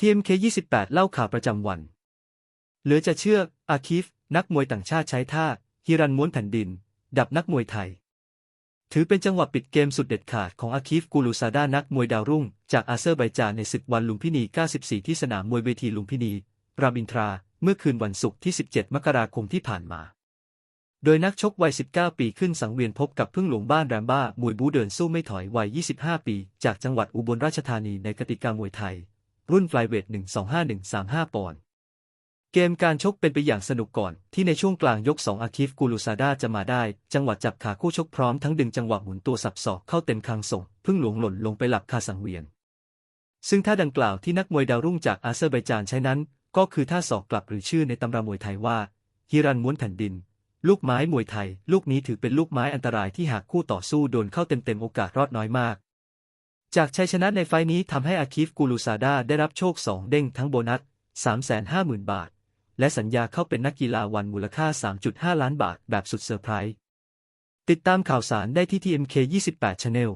TMK 28 เล่าข่าวประจำวัน เหลือจะเชื่อ อาคีฟนักมวยต่างชาติใช้ท่า ฮิรันม้วนแผ่นดิน ดับนักมวยไทย ถือเป็นจังหวะปิดเกมสุดเด็ดขาดของอาคีฟกูลูซาด้านักมวยดาวรุ่ง จากอาเซอร์ไบจานในศึกวันลุมพินี 94 ที่สนามมวยเวทีลุมพินี รามอินทรา เมื่อคืนวันศุกร์ที่ 17 มกราคมที่ผ่านมา โดยนักชกวัย 19 ปีขึ้นสังเวียนพบกับพึ่งหลวงบ้านแรมบ้ามวยบูเดินสู้ไม่ถอยวัย 25 ปี จากจังหวัดอุบลราชธานีในกติกามวยไทย รุ่นไฟเวท125-135 ปอนด์ เกมการชกเป็นไปอย่างสนุกก่อน ที่ในช่วงกลางยก 2 อาคิฟกูลูซาดาจะมาได้ จังหวะจับขาคู่ชกพร้อมทั้งดึงจังหวะหมุนตัวสับศอกเข้าเต็มคางส่ง พึ่งหลวงหล่นลงไปหลับคาสังเวียน ซึ่งท่าดังกล่าวที่นักมวยดาวรุ่งจากอาเซอร์ไบจานใช้นั้น ก็คือท่าศอกกลับหรือชื่อในตำรามวยไทยว่าฮิรันม้วนแผ่นดิน ลูกไม้มวยไทย ลูกนี้ถือเป็นลูกไม้อันตรายที่หากคู่ต่อสู้โดนเข้าเต็มๆโอกาสรอดน้อยมาก จากชัยชนะในไฟล์นี้ทำให้อาคิฟกูลูซาดาได้รับโชค2เด้งทั้งโบนัส 350,000 บาท และสัญญาเข้าเป็นนักกีฬาวันมูลค่า 3.5 ล้านบาทแบบสุดเซอร์ไพรส์ ติดตามข่าวสารได้ที่ TMK 28 Channel